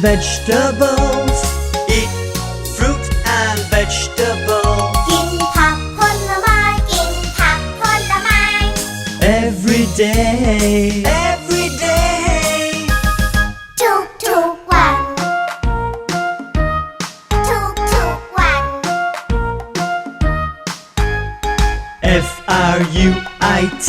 vegetables. Eat fruit and vegetables. กินผักผลไม้ กินผักผลไม้ Every day. Every day. ทุกทุกๆวัน ทุกทุกๆวัน F R U I T.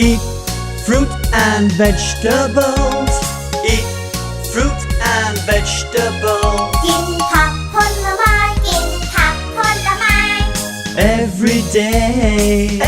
Eat fruit and vegetables. Eat fruit and vegetables. กินผักผลไม้ กินผักผลไม้ Every day.